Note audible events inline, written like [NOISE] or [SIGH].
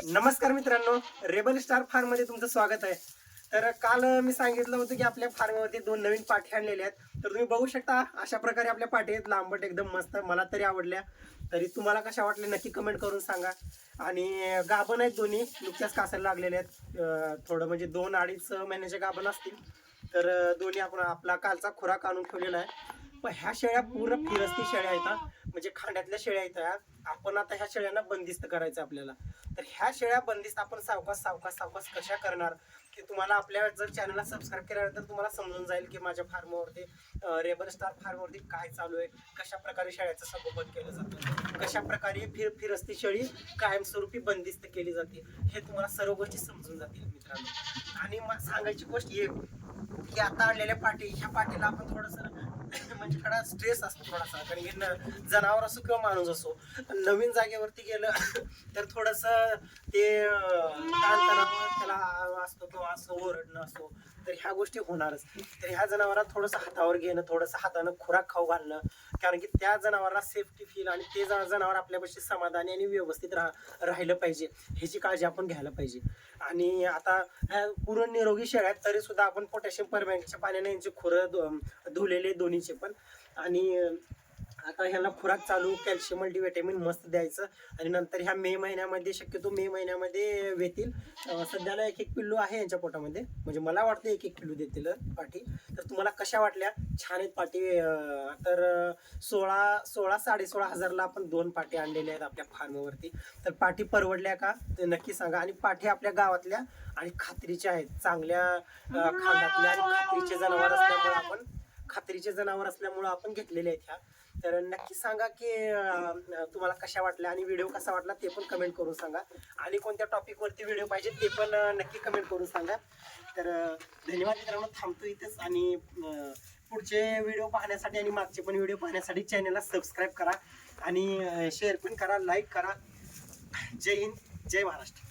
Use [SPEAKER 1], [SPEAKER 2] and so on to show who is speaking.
[SPEAKER 1] नमस्कार मित्रांनो rebel star फार्ममध्ये तुमचं स्वागत आहे. तर काल मी सांगितलं होतं की आपल्या फार्मवरती दोन नवीन पाठी आणलेल्या आहेत. तर तुम्ही बघू शकता अशा प्रकारे आपल्या पाठी आहेत. लांबट एकदम मस्त मला तरी आवडल्या. तरी तुम्हाला कशा वाटल्या नक्की कमेंट करून सांगा. आणि गाभण आहेत दोन्ही नुकत्याच कासायला लागलेले आहेत. थोडं म्हणजे दोन अडीच महिन्याचे गाभण असतील. तर दोन्ही आपण आपला कालचा खुराक आणून ठेवलेला आहे. पण ह्या शेळ्या पूर्ण फिरस्ती शेळ्या आहेत म्हणजे खांड्यातल्या शेळ्या आहेत आपण आता ह्या शेळ्यांना बंदिस्त करायचं आपल्याला. तर ह्या शेळ्या बंदिस्त आपण सावकाश सावकाश सावकाश कशा करणार? की तुम्हाला आपल्या जर चॅनलला सबस्क्राईब केल्यानंतर तर तुम्हाला समजून जाईल की माझ्या फार्मवरती रेबर स्टार फार्मवरती काय चालू आहे? कशा प्रकारे शेळ्याचं संगोपन केलं जातं? कशा प्रकारे फिर फिरस्ती शेळी कायमस्वरूपी बंदिस्त केली जाते? हे तुम्हाला सर्व गोष्टी समजून जातील मित्रांनो. आणि मग सांगायची गोष्ट एक की आता आणलेल्या पाठी ह्या पाठीला आपण थोडंसं [COUGHS] म्हणजे थोडा स्ट्रेस असतो थोडासा. कारण की न- जनावर असो किंवा माणूस असो नवीन जागेवरती गेलं [LAUGHS] तर थोडस ते ताणतणाव त्याला असतो किंवा असं ओरडणं असो तर ह्या गोष्टी होणारच. तर ह्या जनावरात थोडंसं हातावर घेणं थोडंसं हातानं खुराक खाऊ घालणं कारण की त्या जनावराला सेफ्टी फील आणि ते ज- जनावर आपल्यापाशी समाधानी आणि व्यवस्थित राह राहिलं पाहिजे. ह्याची काळजी आपण घ्यायला पाहिजे. आणि आता ह्या पूर्ण निरोगी शेळ्या आहेत तरी सुद्धा आपण पोटॅशियम परमॅंगच्या पाण्याने यांचे खुरं धु- धुलेले दोन्हीचे पण. आणि आता ह्याला खुराक चालू कॅल्शियम मल्टीव्हिटॅमिन मस्त द्यायचं. आणि नंतर ह्या मे महिन्यामध्ये शक्यतो मे महिन्यामध्ये वेतील सध्याला एक एक पिल्लू आहे यांच्या पोटामध्ये. म्हणजे मला वाटतं एक एक पिल्लू देतील पाठी तर तुम्हाला कशा वाटल्या? छान आहेत पाठी तर सोळा सोळा साडेसोळा हजारला आपण दोन पाठी आणलेल्या आहेत आपल्या फार्मवरती. तर पाठी परवडल्या का? ते नक्की सांगा. आणि पाठी आपल्या गावातल्या आणि खात्रीच्या आहेत. चांगल्या खांदातल्या आणि खात्रीचे जनावर असल्यामुळे आपण खात्रीचे जनावर असल्यामुळे आपण घेतलेले आहेत ह्या. तर नक्की सांगा की तुम्हाला कशा वाटल्या आणि व्हिडिओ कसा वाटला ते पण कमेंट करून सांगा. आणि कोणत्या टॉपिकवरती व्हिडिओ पाहिजे ते पण नक्की कमेंट करून सांगा. तर धन्यवाद मित्रांनो थांबतो इथेच आणि पुढचे व्हिडिओ पाहण्यासाठी आणि मागचे पण व्हिडिओ पाहण्यासाठी चॅनलला सबस्क्राईब करा आणि शेअर पण करा लाईक करा. जय हिंद जय महाराष्ट्र.